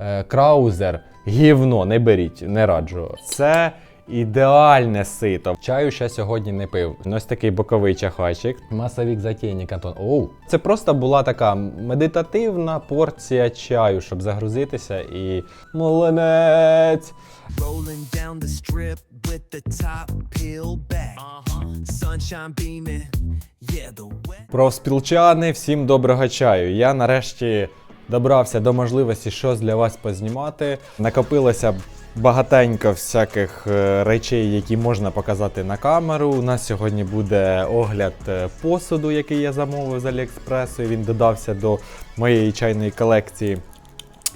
Е, Краузер, гівно, не беріть, не раджу. Це ідеальне сито. Чаю ще сьогодні не пив. Ось такий боковий чахайчик. Масовік затейник Антон. Оу. Це просто була така медитативна порція чаю, щоб загрузитися і. Молодець! The wet. Профспілчани, всім доброго чаю. Я нарешті добрався до можливості щось для вас познімати. Накопилося багатенько всяких е, речей, які можна показати на камеру. У нас сьогодні буде огляд е, посуду, який я замовив з Аліекспресу. Він додався до моєї чайної колекції.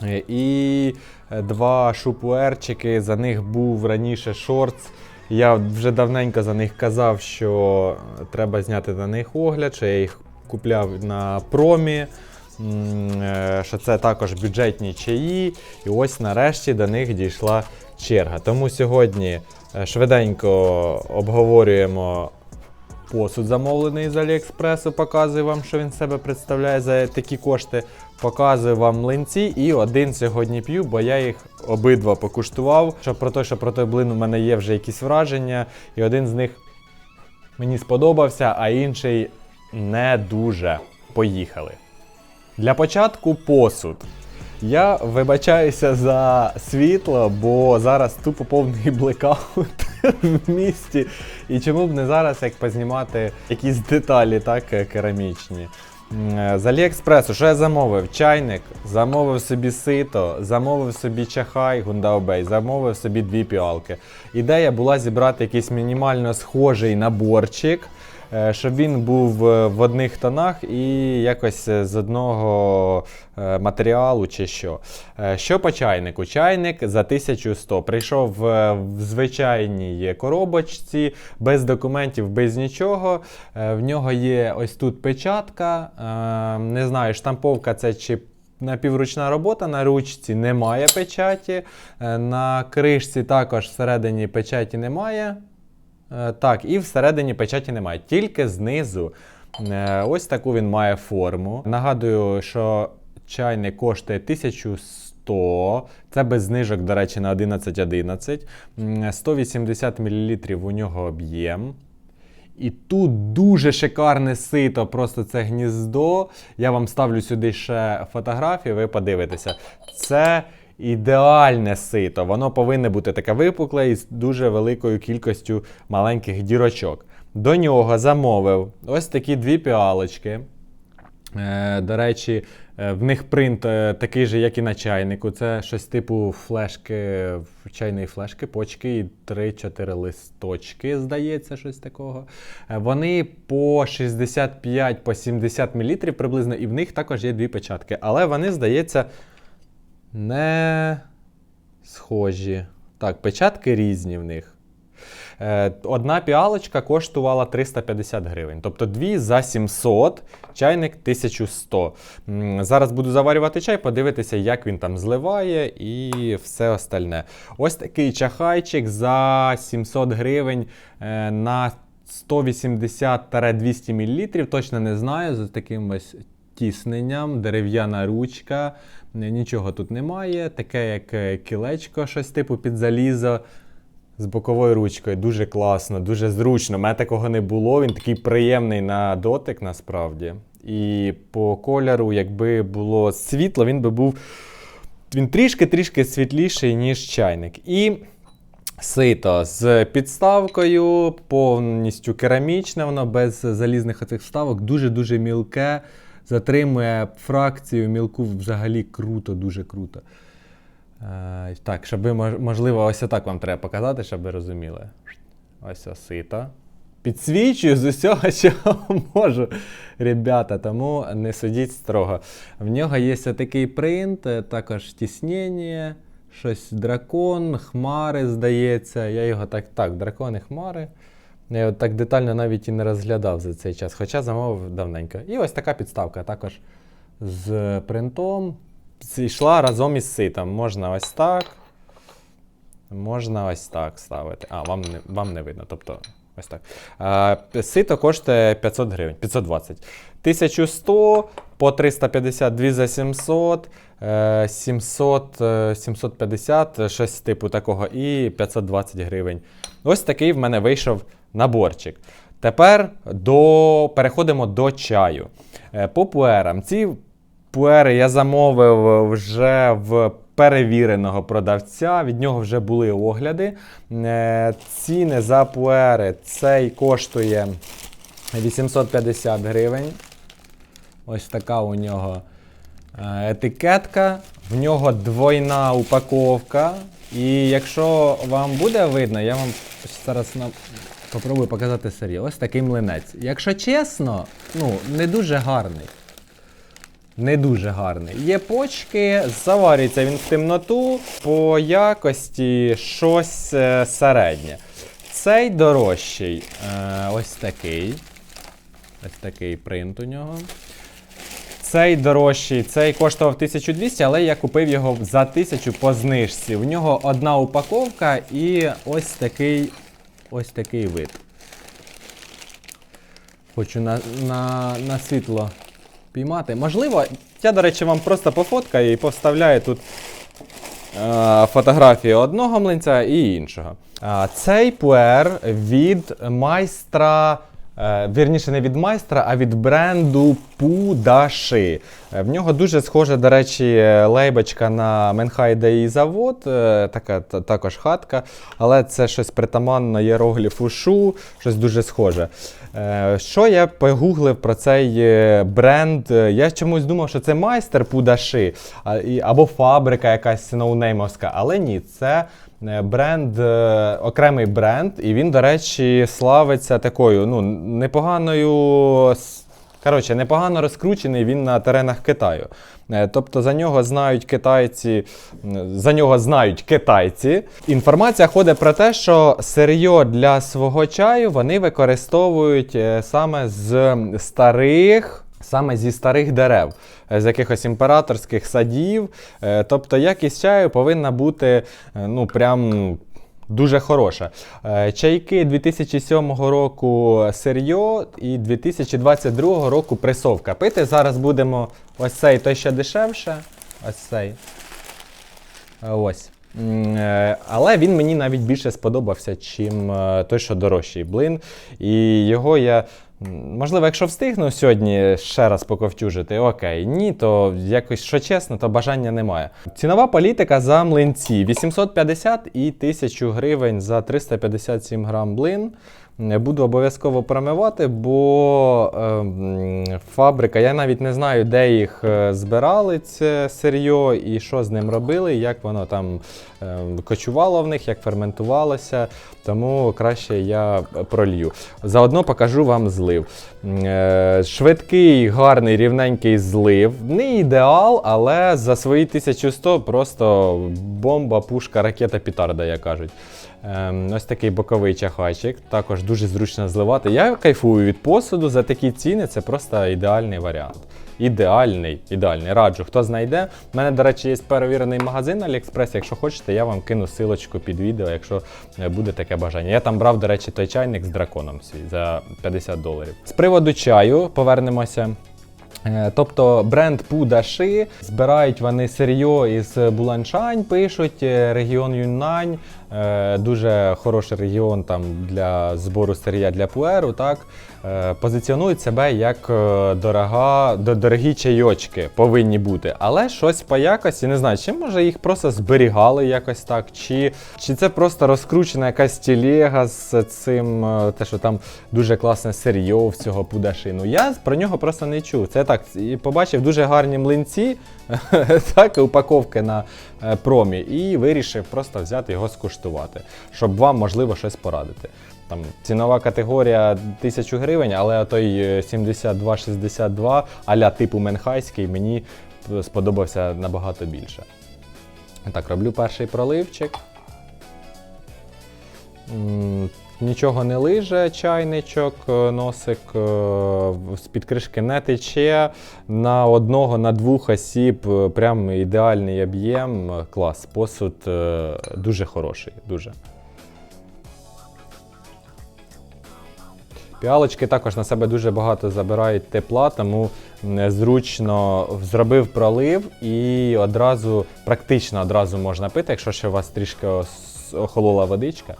Е, І два шупуерчики. За них був раніше шортс. Я вже давненько за них казав, що треба зняти на них огляд, що я їх купляв на промі, що це також бюджетні чаї. І ось нарешті до них дійшла черга. Тому сьогодні е, швиденько обговорюємо посуд замовлений з Аліекспресу, показую вам, що він себе представляє за такі кошти. Показую вам млинці і один сьогодні п'ю, бо я їх обидва покуштував. Що про те, що про той блин у мене є вже якісь враження, і один з них мені сподобався, а інший не дуже. Поїхали. Для початку посуд. Я вибачаюся за світло, бо зараз тупо повний блекаут в місті. І чому б не зараз як познімати якісь деталі, так, е, керамічні. Е, З Аліекспресу, що я замовив? Чайник, замовив собі сито, замовив собі чахай гундаобей, замовив собі дві піалки. Ідея була зібрати якийсь мінімально схожий наборчик, щоб він був е, в одних тонах і якось е, з одного е, матеріалу чи що. Е, Що по чайнику? Чайник за 1100. Прийшов е, в звичайній коробочці, без документів, без нічого. Е, В нього є ось тут печатка. е, Не знаю, штамповка це чи. Напівручна робота на ручці немає печаті. е, На кришці також всередині печаті немає. Е, Так, і всередині печаті немає, тільки знизу. Е, Ось таку він має форму. Нагадую, що чайник коштує 1100. Це без знижок, до речі, на 11.11. М, 180 мл у нього об'єм. І тут дуже шикарне сито, просто це гніздо. Я вам ставлю сюди ще фотографії, ви подивитеся. Це ідеальне сито. Воно повинне бути таке випукле і з дуже великою кількістю маленьких дірочок. До нього замовив ось такі дві піалочки. Е, До речі, е, в них принт е, такий же, як і на чайнику. Це щось типу флешки, чайної флешки, почки і 3-4 листочки, здається, щось такого. Вони по 65 по 70 мл приблизно, і в них також є дві печатки. Але вони, здається, не схожі. Так, печатки різні в них. Е, Одна піалочка коштувала 350 гривень, тобто дві за 700, чайник 1100. Зараз буду заварювати чай, подивитися, як він там зливає і все остальне. Ось такий чахайчик за 700 гривень е, на 180-200 мл, точно не знаю, з таким ось тісненням, дерев'яна ручка, нічого тут немає. Таке як е, кілечко, щось типу під залізо з боковою ручкою. Дуже класно, дуже зручно. У мене такого не було. Він такий приємний на дотик насправді. І по кольору, якби було світло, він би був. Він трішки-трішки світліший, ніж чайник. І сито з підставкою, повністю керамічне, воно без залізних оцих вставок, дуже-дуже мілке. Затримує фракцію мілку взагалі круто, дуже круто. Е, так, щоб ви, можливо, ось отак вам треба показати, щоб ви розуміли. Ось сито. Підсвічую з усього, що можу, ребята, тому не судіть строго. В нього є такий принт, е, також тіснення, щось дракон, хмари, здається. Я його так, так, дракони, хмари. Я його так детально навіть і не розглядав за цей час, хоча замовив давненько. І ось така підставка також з принтом. Йшла разом із ситом. Можна ось так. Можна ось так ставити. А, вам не, вам не видно. Тобто Ось так. Е, Сито коштує 500 гривень, 520. 1100 по 352 за 700, е, 700, е, 750, щось типу такого, і 520 гривень. Ось такий в мене вийшов наборчик. Тепер до... переходимо до чаю. Е, По пуерам. Ці пуери я замовив вже в перевіреного продавця. Від нього вже були огляди. Е, Ціни за пуери цей коштує 850 гривень. Ось така у нього е, етикетка. В нього двойна упаковка. І якщо вам буде видно, я вам зараз на... попробую показати серію. Ось такий млинець. Якщо чесно, ну, не дуже гарний. Не дуже гарний. Є почки, заварюється він в темноту, по якості щось е, середнє. Цей дорожчий. Е, ось такий. Ось такий принт у нього. Цей дорожчий, цей коштував 1200, але я купив його за 1000 по знижці. В нього одна упаковка і ось такий, ось такий вид. Хочу на, на, на світло піймати. Можливо, я, до речі, вам просто пофоткаю і поставляю тут е, фотографію одного млинця і іншого. А, цей пуер від майстра. Е, Вірніше, не від майстра, а від бренду Пудаши. Е, В нього дуже схожа, до речі, е, лейбочка на Менхайде і завод, така також хатка, але це щось притаманно єрогліфу шу, щось дуже схоже. Що я погуглив про цей бренд? Я чомусь думав, що це майстер Пудаши або фабрика якась ноунеймовська, але ні, це бренд, е, окремий бренд, і він, до речі, славиться такою ну, непоганою. Коротше, непогано розкручений він на теренах Китаю. Е, Тобто за нього знають китайці, за нього знають китайці. Інформація ходить про те, що сир'йо для свого чаю вони використовують е, саме з старих. Саме зі старих дерев, е, з якихось імператорських садів. Е, Тобто якість чаю повинна бути е, ну, прям дуже хороша. Чайки 2007 року сир'йо і 2022 року пресовка. Пити зараз будемо ось цей той ще дешевше. Ось цей. Ось. Але він мені навіть більше сподобався, чим той, що дорожчий блин. І його я. Можливо, якщо встигну сьогодні ще раз поковтюжити, окей. Ні, то якось, що чесно, то бажання немає. Цінова політика за млинці 850 і 1000 гривень за 357 грам блин. Е, Буду обов'язково промивати, бо е, фабрика, я навіть не знаю, де їх е, збирали це сир'йо і що з ним робили, як воно там е, кочувало в них, як ферментувалося. Тому краще я пролью. Заодно покажу вам злив. Е, Швидкий, гарний, рівненький злив. Не ідеал, але за свої 1100 просто бомба, пушка, ракета, пітарда, як кажуть. Ем, ось такий боковий чахайчик, також дуже зручно зливати. Я кайфую від посуду за такі ціни, це просто ідеальний варіант. Ідеальний, ідеальний. Раджу, хто знайде. У мене, до речі, є перевірений магазин AliExpress. Якщо хочете, я вам кину силочку під відео, якщо е, буде таке бажання. Я там брав, до речі, той чайник з драконом свій за 50 доларів. З приводу чаю повернемося. Е, Тобто бренд Пудаши збирають вони сир'йо із Буланшань, пишуть е, регіон Юннань, дуже хороший регіон там для збору сир'я для пуеру. Так Е, позиціонують себе як е, дорога, дорогі чайочки повинні бути, але щось по якості не знаю, чи може їх просто зберігали якось так, чи, чи це просто розкручена якась тілега з цим, е, те, що там дуже класне сир'йо в цього пудашину. Я про нього просто не чув. Це так, і побачив дуже гарні млинці, так, упаковки на е, промі, і вирішив просто взяти його скуштувати, щоб вам можливо щось порадити. Там цінова категорія 1000 гривень, але той е, 72-62 аля типу Менхайський мені е, сподобався набагато більше. Так, роблю перший проливчик. Нічого не лиже, чайничок, е, носик е, з-під кришки не тече. На одного, на двох осіб е, прям ідеальний об'єм. Клас. Посуд дуже хороший. Дуже. Піалочки також на себе дуже багато забирають тепла, тому зручно зробив пролив і одразу, практично одразу можна пити, якщо ще у вас трішки охолола водичка.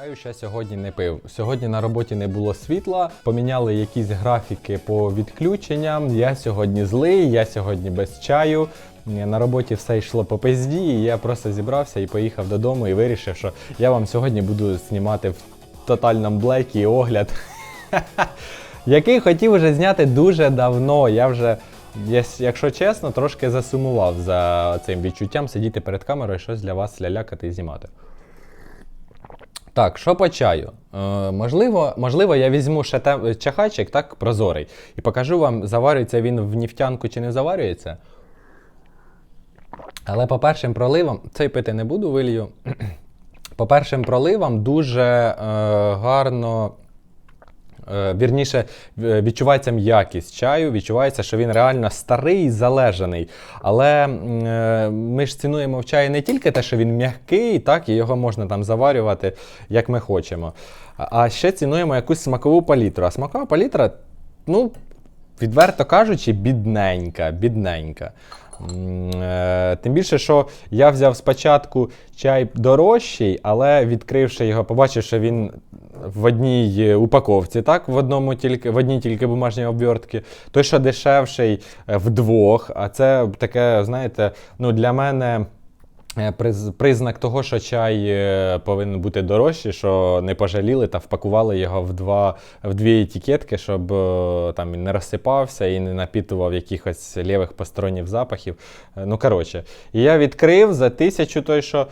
Чаю ще сьогодні не пив. Сьогодні на роботі не було світла, поміняли якісь графіки по відключенням. Я сьогодні злий, я сьогодні без чаю. На роботі все йшло по пизді, і я просто зібрався і поїхав додому і вирішив, що я вам сьогодні буду знімати в тотальному блекі огляд, який хотів вже зняти дуже давно. Я вже, якщо чесно, трошки засумував за цим відчуттям сидіти перед камерою і щось для вас лялякати і знімати. Так, що по чаю? Е, можливо, можливо, я візьму ще те- чахачик, так, прозорий, і покажу вам, заварюється він в нефтянку чи не заварюється. Але по першим проливам, цей пити не буду, вилью. По першим проливам дуже е, гарно. Е, Вірніше, відчувається м'якість чаю, відчувається, що він реально старий, і залежаний. Але е, ми ж цінуємо в чаї не тільки те, що він м'який, так, і його можна там заварювати, як ми хочемо. А ще цінуємо якусь смакову палітру. А смакова палітра, ну, відверто кажучи, бідненька, бідненька. Е, Тим більше, що я взяв спочатку чай дорожчий, але відкривши його, побачив, що він в одній упаковці, так, в, одному тільки, в одній тільки бумажній обвертці. Той, що дешевший е, вдвох. А це таке, знаєте, ну, для мене. Е, приз- Признак того, що чай е, повинен бути дорожчий, що не пожаліли та впакували його в, два, в дві етикетки, щоб е, там не розсипався і не напітував якихось лівих посторонніх запахів. Ну, коротше, я відкрив за тисячу той, що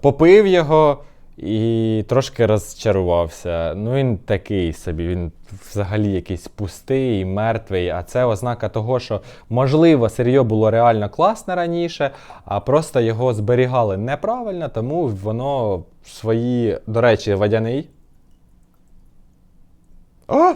попив його і трошки розчарувався. Ну, він такий собі, він взагалі якийсь пустий, мертвий. А це ознака того, що можливо сир'йо було реально класне раніше, а просто його зберігали неправильно, тому воно свої, до речі, водяний. О!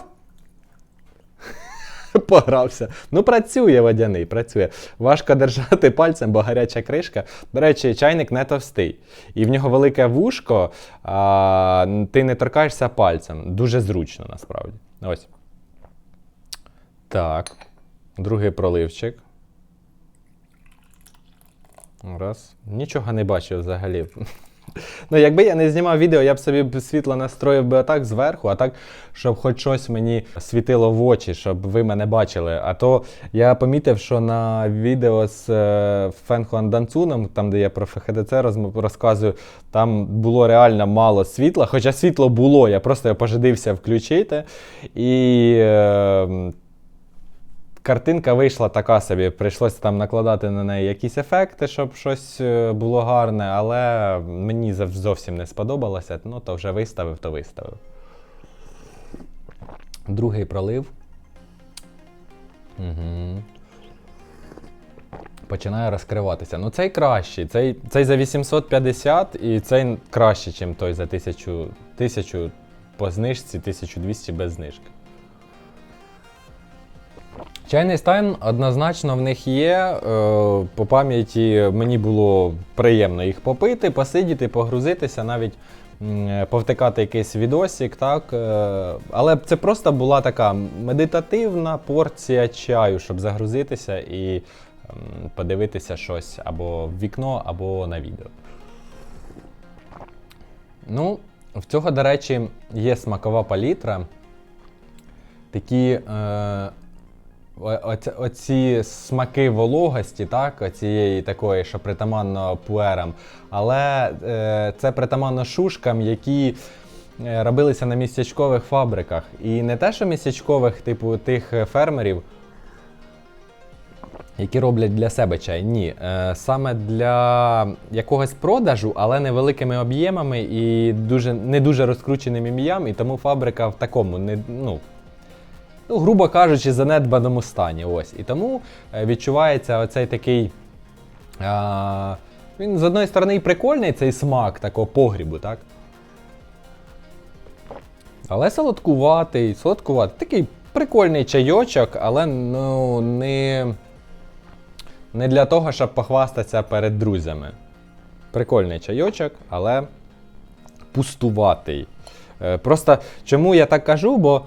Погрався. Ну, працює водяний, працює. Важко держати пальцем, бо гаряча кришка. До речі, чайник не товстий. І в нього велике вушко, а, ти не торкаєшся пальцем. Дуже зручно насправді. Ось. Так. Другий проливчик. Раз. Нічого не бачив взагалі. Ну, якби я не знімав відео, я б собі світло настроїв би отак зверху, а так, щоб хоч щось мені світило в очі, щоб ви мене бачили. А то я помітив, що на відео з е, Фенхуан Данцуном, там, де я про ФХДЦ розказую, там було реально мало світла. Хоча світло було, я просто його пожидився включити. І. Картинка вийшла така собі, прийшлося там накладати на неї якісь ефекти, щоб щось е, було гарне, але мені зовсім не сподобалося. Ну, то вже виставив, то виставив. Другий пролив. Угу. Починає розкриватися. Ну, цей кращий. Цей, цей за 850 і цей краще, ніж той за 1000, 1000 по знижці, 1200 без знижки. Чайний стайн однозначно в них є. Е, по пам'яті мені було приємно їх попити, посидіти, погрузитися, навіть повтикати якийсь відосик, так. Е, але це просто була така медитативна порція чаю, щоб загрузитися і подивитися щось або в вікно, або на відео. Ну, в цього, до речі, є смакова палітра. Такі. Е, Оці смаки вологості, так, оцієї такої, що притаманно пуерам, але е, це притаманно шушкам, які е, робилися на містечкових фабриках. І не те, що містечкових, типу тих е, фермерів, які роблять для себе чай. Ні. Е, саме для якогось продажу, але невеликими об'ємами і дуже, не дуже розкрученим ім'ям, і тому фабрика в такому не, ну, ну, грубо кажучи, занедбаному стані. Ось. І тому е, відчувається оцей такий. А, він з одної сторони і прикольний цей смак такого погрібу, так? Але солодкуватий, солодкуватий. Такий прикольний чайочок, але ну, не, не для того, щоб похвастатися перед друзями. Прикольний чайочок, але пустуватий. Е, Просто чому я так кажу, бо.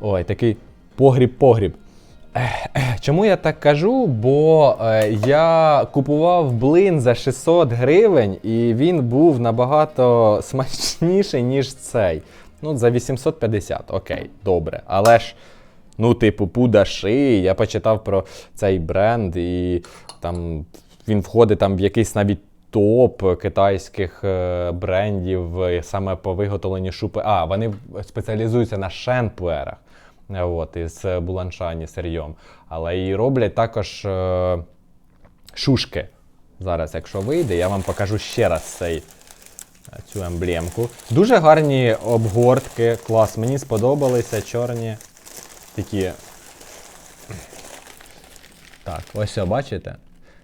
Ой, такий погріб-погріб. Чому я так кажу? Бо е, я купував блин за 600 гривень, і він був набагато смачніший, ніж цей. Ну, за 850, окей, добре. Але ж, ну, типу, пудаши, я почитав про цей бренд, і там він входить там в якийсь навіть топ китайських е, брендів е, саме по виготовленню шупи. А, вони спеціалізуються на шенпуерах. Е, От, із буланшані сирйом. Але і роблять також е, шушки. Зараз, якщо вийде, я вам покажу ще раз цей, е, цю емблемку. Дуже гарні обгортки, клас. Мені сподобалися чорні такі. Так, ось бачите?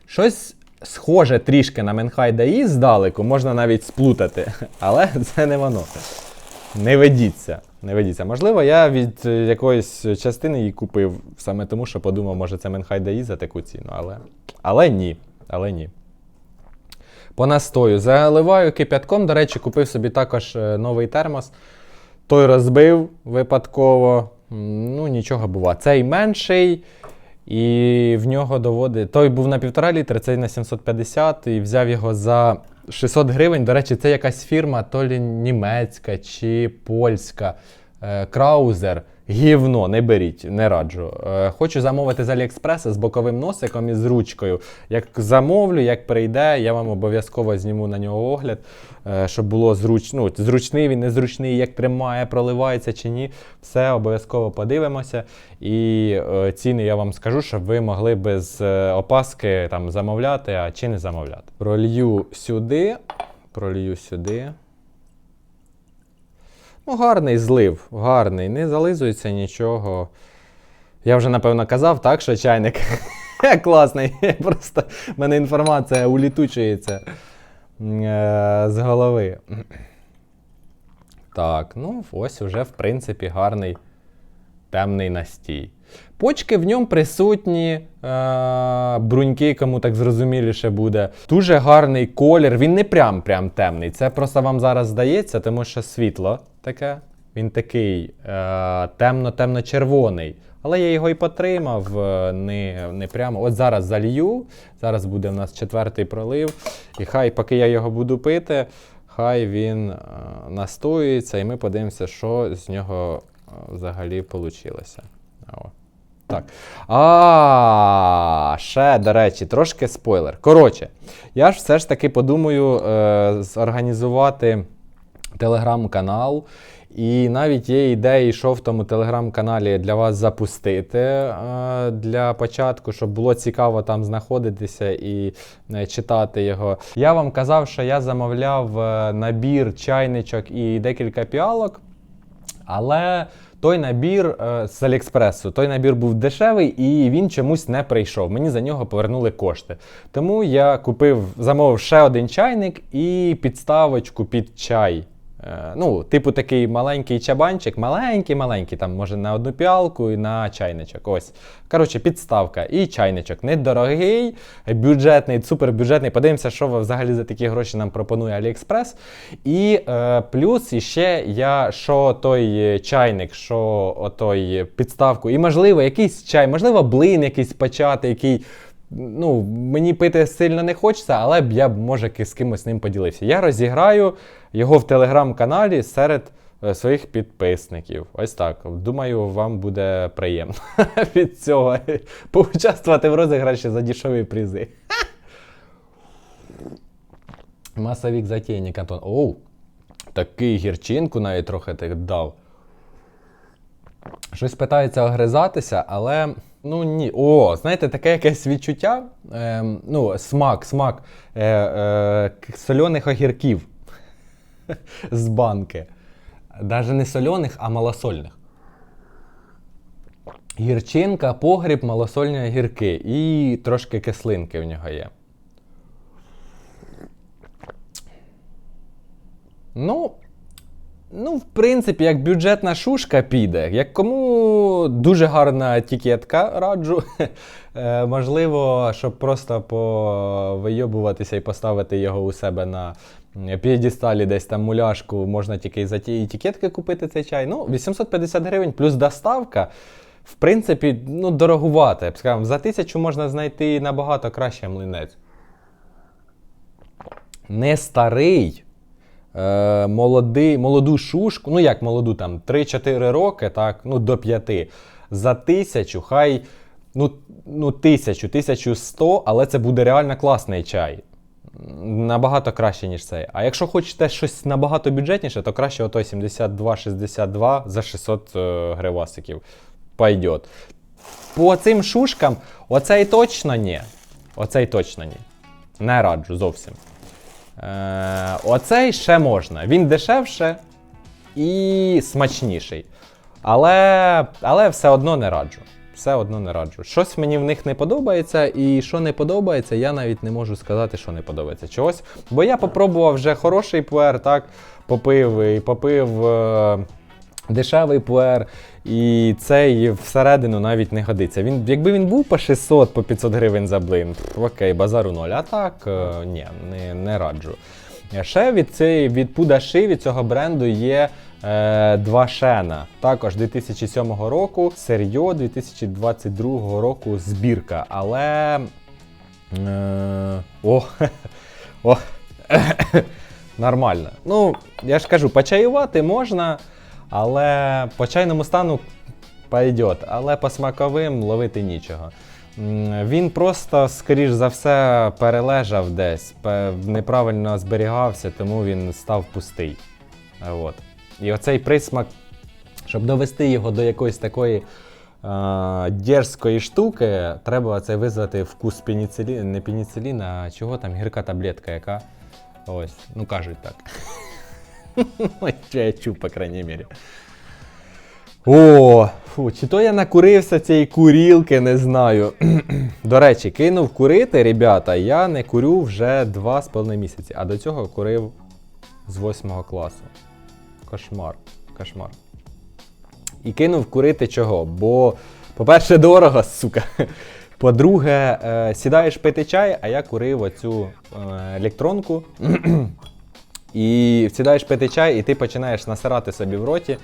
Щось схоже трішки на Менхай Даї здалеку, можна навіть сплутати, але це не воно. Не ведіться. Не ведіться. Можливо, я від е, якоїсь частини її купив саме тому, що подумав, може це Менхай Даї за таку ціну, але. Але ні. Але ні. По настою. Заливаю кипятком. До речі, купив собі також е, новий термос. Той розбив випадково. Ну, нічого бува. Цей менший. І в нього доводить. Той був на 1,5 літра, цей на 750, і взяв його за 600 гривень. До речі, це якась фірма, то лі німецька чи польська. Краузер. Гівно, не беріть, не раджу. Е, Хочу замовити з Аліекспреса з боковим носиком і з ручкою. Як замовлю, як прийде, я вам обов'язково зніму на нього огляд, е, щоб було зручно. Ну, зручний він, незручний, як тримає, проливається чи ні. Все обов'язково подивимося. І е, ціни я вам скажу, щоб ви могли без е, опаски там замовляти, а чи не замовляти. Пролью сюди. Пролью сюди. Ну, гарний злив, гарний, не зализується нічого. Я вже напевно казав, так, що чайник класний. Просто в мене інформація улітучується е, з голови. Так, ну ось уже, в принципі, гарний темний настій. Почки в ньому присутні, е, бруньки, кому так зрозуміліше буде. Дуже гарний колір. Він не прям прям темний. Це просто вам зараз здається, тому що світло таке. Він такий е, темно-темно-червоний. Але я його і потримав е, не, не прямо. От зараз залью. Зараз буде в нас четвертий пролив. І хай, поки я його буду пити, хай він е, настоюється, і ми подивимося, що з нього взагалі вийшло. Так. А, ще, до речі, трошки спойлер. Коротше, я ж все ж таки подумаю е, зорганізувати телеграм-канал. І навіть є ідеї, що в тому телеграм-каналі для вас запустити е, для початку, щоб було цікаво там знаходитися і е, читати його. Я вам казав, що я замовляв е, набір чайничок і декілька піалок. Але той набір з Аліекспресу, той набір був дешевий і він чомусь не прийшов. Мені за нього повернули кошти. Тому я купив, замовив ще один чайник і підставочку під чай. Е, ну, типу такий маленький чабанчик, маленький-маленький, там може на одну піалку і на чайничок. Ось. Коротше, підставка і чайничок. Недорогий, бюджетний, супербюджетний. Подивимося, що взагалі за такі гроші нам пропонує Аліекспрес. І е, плюс іще я що той чайник, що отой підставку, і можливо, якийсь чай, можливо, блин якийсь почати, який. Ну, мені пити сильно не хочеться, але б я б може з кимось ним поділився. Я розіграю його в телеграм-каналі серед е, своїх підписників. Ось так. Думаю, вам буде приємно від цього поучаствувати в розіграші за дешеві призи. Масовік затейник, Антон. Оу, такий гірчинку навіть трохи так дав. Щось питається огризатися, але ну ні. О, знаєте, таке якесь відчуття. Ем, ну, смак, смак е, е, сольоних огірків з банки. Навіть не сольоних, а малосольних. Гірчинка, погріб, малосольні огірки. І трошки кислинки в нього є. Ну, Ну, в принципі, як бюджетна шушка піде. Як кому дуже гарна етикетка раджу. Е, можливо, щоб просто повийобуватися і поставити його у себе на п'єдесталі, десь там муляшку, можна тільки за ті етикетки купити цей чай. Ну, 850 гривень плюс доставка. В принципі, ну, дорогувати. Я б сказав, за тисячу можна знайти набагато краще млинець. Не старий, е, молодий, молоду шушку, ну як молоду, там 3-4 роки, так, ну до 5. За тисячу, хай ну, ну тисячу, 1100, але це буде реально класний чай. Набагато краще, ніж цей. А якщо хочете щось набагато бюджетніше, то краще отой 72-62 за 600 е, гривасиків. Пойдет. По цим шушкам, оцей точно ні. Оцей точно ні. Не раджу зовсім. Е, оцей ще можна. Він дешевше і смачніший. Але, але все одно не раджу. Все одно не раджу. Щось мені в них не подобається, і що не подобається, я навіть не можу сказати, що не подобається чогось. Бо я попробував вже хороший пуер, так, попив і попив е, дешевий пуер, і цей всередину навіть не годиться. Він, якби він був по 600, по 500 гривень за блин, окей, базару ноль. А так, е, ні, не, не раджу. Ще від, цієї, від Пудаши, від цього бренду є е, два шена. Також 2007 року, Серйо 2022 року збірка. Але. Е, о, о, нормально. Ну, я ж кажу, почаювати можна, але по чайному стану пойдет, але по смаковим ловити нічого. Він просто, скоріш за все, перележав десь, неправильно зберігався, тому він став пустий. От. І оцей присмак, щоб довести його до якоїсь такої е, дерзкої штуки, треба це визвати вкус пеніциліна, не пеніциліна, а чого там гірка таблетка, яка. Ось, ну кажуть так. Я чув, по крайній мірі. О, фу, чи то я накурився цієї курілки, не знаю. До речі, кинув курити, ребята, я не курю вже 2,5 місяці, а до цього курив з 8 класу. Кошмар. Кошмар. І кинув курити чого? Бо, по-перше, дорого, сука. По-друге, е, сідаєш пити чай, а я курив оцю е, електронку. І сідаєш пити чай, і ти починаєш насирати собі в роті.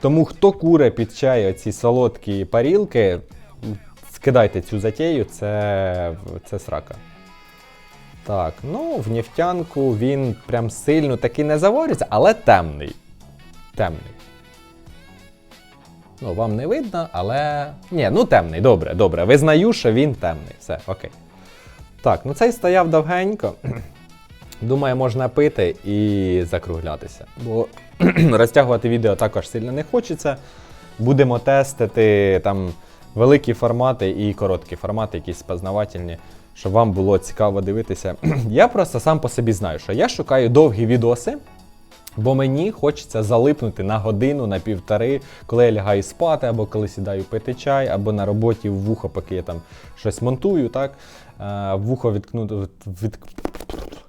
Тому хто куре під чай оці солодкі парілки, скидайте цю затею, це, це срака. Так, ну в нефтянку він прям сильно таки не заварюється, але темний. Темний. Ну, вам не видно, але. Ні, ну темний, добре, добре. Визнаю, що він темний. Все, окей. Так, ну цей стояв довгенько. Думаю, можна пити і закруглятися. Бо розтягувати відео також сильно не хочеться. Будемо тестити там великі формати і короткі формати, якісь познавательні, щоб вам було цікаво дивитися. Я просто сам по собі знаю, що я шукаю довгі відоси. Бо мені хочеться залипнути на годину, на півтори, коли я лягаю спати, або коли сідаю пити чай, або на роботі в вухо, поки я там щось монтую, так? Е, вухо відкнути, від,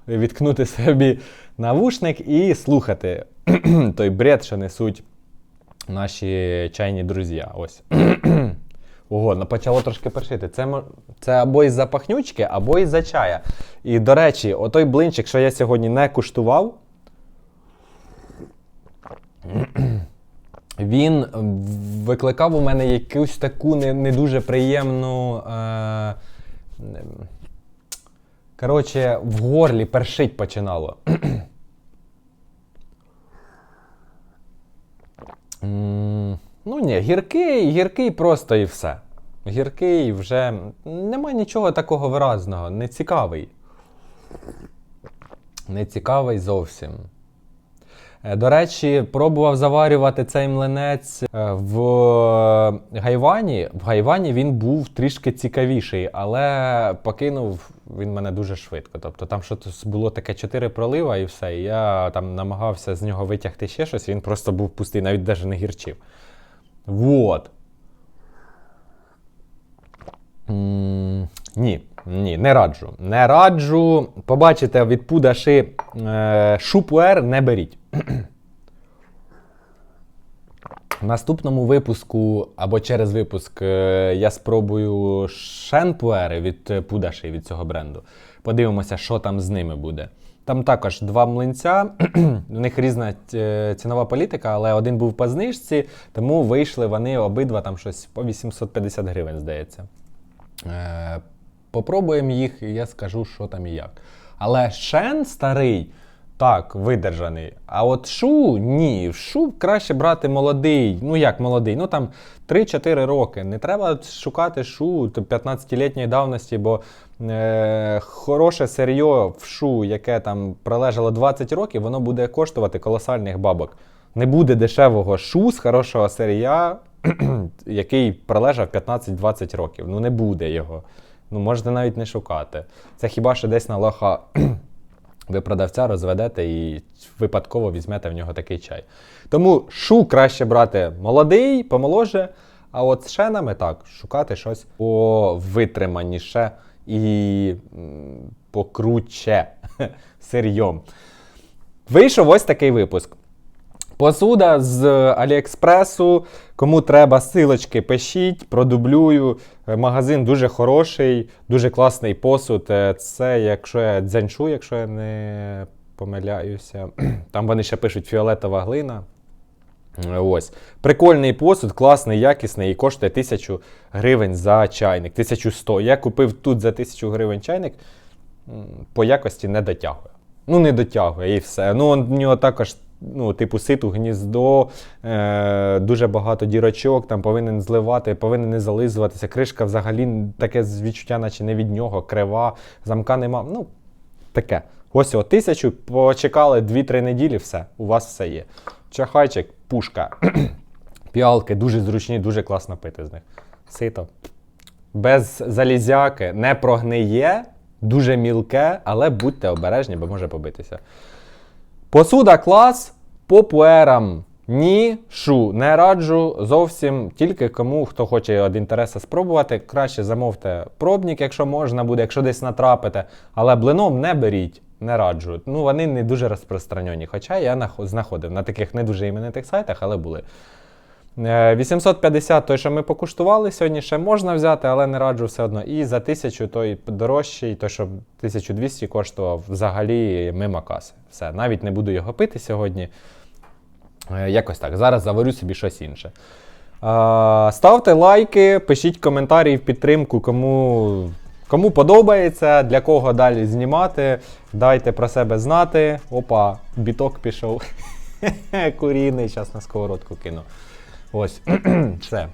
відкнути собі навушник і слухати той бред, що несуть наші чайні друзі. Ось. Ого, ну почало трошки першити. Це, це або із-за пахнючки, або із-за чая. І до речі, отой блинчик, що я сьогодні не куштував, він викликав у мене якусь таку не, не дуже приємну. Е, коротше, в горлі першить починало. Ну ні, гіркий, гіркий просто і все. Гіркий вже нема нічого такого виразного, не цікавий. Не цікавий зовсім. Е, До речі, пробував заварювати цей млинець е, в Гайвані. В Гайвані він був трішки цікавіший, але покинув він мене дуже швидко. Тобто там щось було таке 4 пролива і все. І я там намагався з нього витягти ще щось, він просто був пустий, навіть навіть не гірчив. Вот. М, Ні, ні, не раджу. Не раджу. Побачите від пудаши е, шупуер не беріть. В наступному випуску або через випуск е, я спробую шенпуери від е, Пудаші від цього бренду. Подивимося, що там з ними буде. Там також два млинця. У них різна цінова політика, але один був по знижці, тому вийшли вони обидва там щось по 850 гривень, здається. Попробуємо їх, і я скажу, що там і як. Але шен старий, так, видержаний. А от шу ні. Шу краще брати молодий. Ну як молодий? Ну там 3-4 роки. Не треба шукати шу 15-літньої давності, бо е, хороше серйо в шу, яке там пролежало 20 років, воно буде коштувати колосальних бабок. Не буде дешевого шу з хорошого серія, який пролежав 15-20 років. Ну не буде його. Ну, можете навіть не шукати. Це хіба що десь на лоха ви продавця розведете і випадково візьмете в нього такий чай. Тому шу краще брати молодий, помоложе, а от з шенами так, шукати щось повитриманіше і покруче сирйом. Вийшов ось такий випуск. Посуда з Аліекспресу. Кому треба силочки, пишіть, продублюю. Е, Магазин дуже хороший, дуже класний посуд. Е, Це, якщо я дзянчу, якщо я не помиляюся. Там вони ще пишуть фіолетова глина. Е, Ось. Прикольний посуд, класний, якісний і коштує 1000 гривень за чайник. 1100. Я купив тут за 1000 гривень чайник, по якості не дотягує. Ну, не дотягує і все. Ну, в нього також, ну, типу, ситу, гніздо, е, дуже багато дірочок, там повинен зливати, повинен не зализуватися. Кришка взагалі таке відчуття, наче не від нього, крива, замка нема. Ну, таке. Ось о, тисячу, почекали 2-3 неділі, все, у вас все є. Чахайчик, пушка. Піалки дуже зручні, дуже класно пити з них. Сито. Без залізяки, не прогниє, дуже мілке, але будьте обережні, бо може побитися. Посуда клас, по пуерам ні, шу не раджу зовсім. Тільки кому хто хоче від інтересу спробувати, краще замовте пробник, якщо можна буде, якщо десь натрапите. Але блином не беріть, не раджу. Ну вони не дуже розпространені. Хоча я знаходив на таких не дуже іменитих сайтах, але були. Е, 850 той, що ми покуштували сьогодні, ще можна взяти, але не раджу все одно. І за 1000 той дорожчий, той, що 1200 коштував взагалі мимо каси. Все, навіть не буду його пити сьогодні. Е, Якось так. Зараз заварю собі щось інше. Ставте лайки, пишіть коментарі в підтримку, кому, кому подобається, для кого далі знімати. Дайте про себе знати. Опа, біток пішов. Куріний, зараз на сковородку кину. Ось. Все.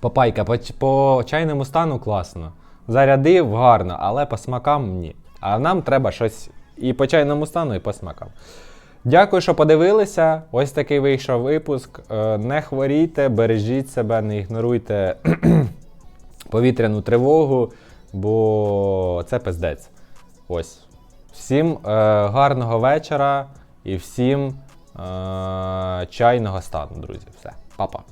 Папайка, по, по чайному стану класно. Зарядив гарно, але по смакам ні. А нам треба щось і по чайному стану, і по смакам. Дякую, що подивилися. Ось такий вийшов випуск. Е, Не хворійте, бережіть себе, не ігноруйте повітряну тривогу, бо це пиздець. Ось. Всім е, гарного вечора і всім е, чайного стану, друзі. Все, па-па.